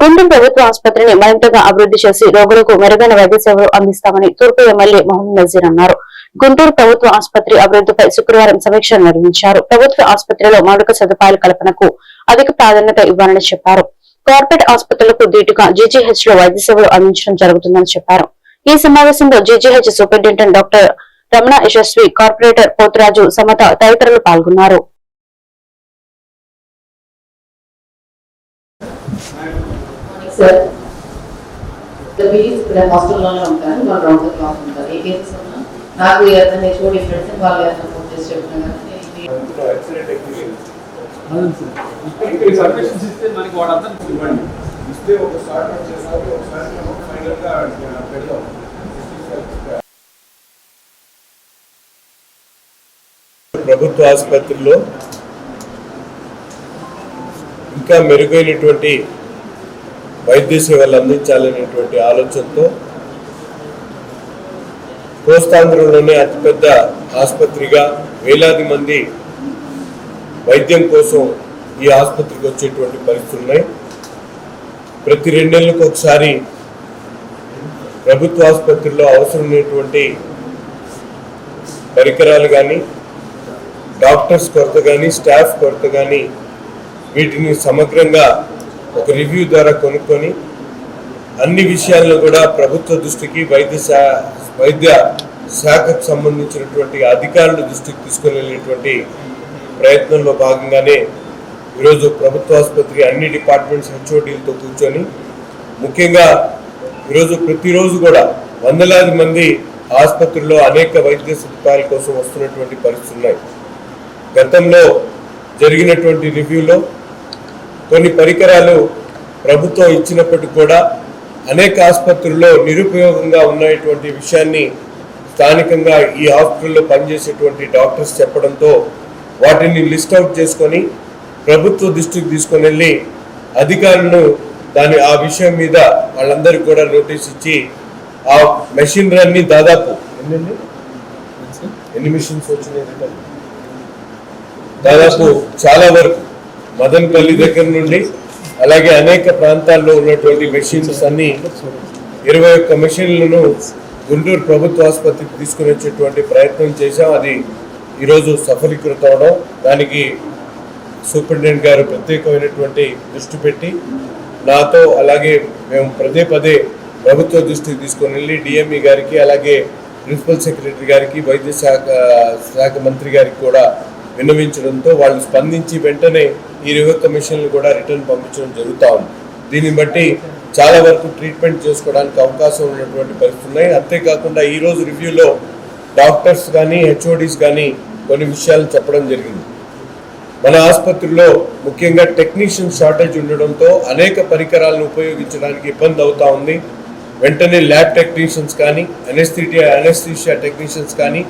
గుంటూరు ప్రభుత్వ ఆసుపత్రిని మరింతగా అభివృద్ధి చేసి రోగులకు మెరుగైన వైద్య సేవలు అందిస్తామని తూర్పు ఎమ్మెల్యే మహమ్మద్ నజీర్ అన్నారు. గుంటూరు ప్రభుత్వ ఆసుపత్రి అభివృద్ధిపై శుక్రవారం సమీక్ష నిర్వహించారు. ప్రభుత్వ ఆసుపత్రిలో మౌలిక సదుపాయాల కల్పనకు అధిక ప్రాధాన్యత ఇవ్వాలని చెప్పారు. కార్పొరేట్ ఆసుపత్రులకు ధీటుగా జీజీహెచ్లో వైద్య సేవలు అందించడం జరుగుతుందని చెప్పారు. ఈ సమావేశంలో GGH superintendent doctor Ramana Yashaswi corporator Poturaju Samatha తదితరులు పాల్గొన్నారు. సార్ ఇక్కడ హాస్టల్లోనే ఉంటారు వాళ్ళు రౌండ్ ద క్లాక్ ఉంటారు. ఏ కేసెస్ ఉన్నా నాకు ఏదైనా హెచ్ఓ డిఫరెన్స్ వాళ్ళు ఏదైనా ఫోన్ చేసి చెప్పినా కానీ అవును సార్ ఇక్కడ సర్వేషన్స్ ఇస్తే మనకి వాడు అర్థం ఇవ్వండి ఇస్తే ఒక స్టార్ట్ చేసాక ఒకసారి మనం ఫైనల్గా పెడదాం ప్రభుత్వ ఆసుపత్రిలో ఇంకా మెరుగైనటువంటి వైద్య సేవలు అందించాలనేటువంటి ఆలోచనతో కోస్తాంధ్రంలోనే అతిపెద్ద ఆసుపత్రిగా వేలాది మంది వైద్యం కోసం ఈ ఆసుపత్రికి వచ్చేటువంటి పరిస్థితులు ఉన్నాయి. ప్రతి రెండేళ్ళకు ఒకసారి ప్రభుత్వ ఆసుపత్రిలో అవసరమైనటువంటి పరికరాలు కానీ డాక్టర్స్ కొరత కానీ స్టాఫ్ కొరత కానీ వీటిని సమగ్రంగా ఒక రివ్యూ ద్వారా కొనుక్కొని అన్ని విషయాల్లో కూడా ప్రభుత్వ దృష్టికి వైద్య శా వైద్య శాఖకు సంబంధించినటువంటి అధికారుల దృష్టికి తీసుకుని వెళ్ళినటువంటి ప్రయత్నంలో భాగంగానే ఈరోజు ప్రభుత్వ ఆసుపత్రి అన్ని డిపార్ట్మెంట్స్ హెచ్ఓడీలతో కూర్చొని ముఖ్యంగా ఈరోజు ప్రతిరోజు కూడా వందలాది మంది ఆసుపత్రిలో అనేక వైద్య సదుపాయాల కోసం వస్తున్నటువంటి పరిస్థితులు ఉన్నాయి. గతంలో జరిగినటువంటి రివ్యూలో కొన్ని పరికరాలు ప్రభుత్వం ఇచ్చినప్పటికీ కూడా అనేక ఆసుపత్రుల్లో నిరుపయోగంగా ఉన్నటువంటి విషయాన్ని స్థానికంగా ఈ హాస్పిటల్లో పనిచేసేటువంటి డాక్టర్స్ చెప్పడంతో వాటిని లిస్ట్ అవుట్ చేసుకొని ప్రభుత్వ దృష్టికి తీసుకొని వెళ్ళి అధికారులను దాని ఆ విషయం మీద వాళ్ళందరికీ కూడా నోటీస్ ఇచ్చి ఆ మెషినరీ దాదాపు ఎన్ని ఎన్ని మిషన్స్ వచ్చినాయి? దాదాపు చాలా వరకు మదన్పల్లి దగ్గర నుండి అలాగే అనేక ప్రాంతాల్లో ఉన్నటువంటి మెషిన్స్ అన్ని ఇరవై ఒక్క మెషిన్లను గుంటూరు ప్రభుత్వ ఆసుపత్రికి తీసుకుని వచ్చేటువంటి ప్రయత్నం చేశాం. అది ఈరోజు సఫలీకృతం అవడం దానికి సూపరింటెండెంట్ గారు ప్రత్యేకమైనటువంటి దృష్టి పెట్టి నాతో అలాగే మేము పదే పదే ప్రభుత్వ దృష్టికి తీసుకొని వెళ్ళి డిఎంఈ గారికి అలాగే ప్రిన్సిపల్ సెక్రటరీ గారికి వైద్య శాఖ శాఖ మంత్రి గారికి కూడా విన్నవించడంతో వాళ్ళు స్పందించి వెంటనే ఈ ఇరవై కమిషన్లు మిషన్లు కూడా రిటర్న్ పంపించడం జరుగుతూ ఉంది. దీన్ని బట్టి చాలా వరకు ట్రీట్మెంట్ చేసుకోవడానికి అవకాశం ఉన్నటువంటి పరిస్థితులు ఉన్నాయి. అంతేకాకుండా ఈరోజు రివ్యూలో డాక్టర్స్ కానీ హెచ్ఓడీస్ కానీ కొన్ని విషయాలు చెప్పడం జరిగింది. మన ఆసుపత్రిలో ముఖ్యంగా టెక్నీషియన్ షార్టేజ్ ఉండడంతో అనేక పరికరాలను ఉపయోగించడానికి ఇబ్బంది అవుతా ఉంది. వెంటనే ల్యాబ్ టెక్నీషియన్స్ కానీ అనెస్థిటియా అనెస్థీషియా టెక్నీషియన్స్ కానీ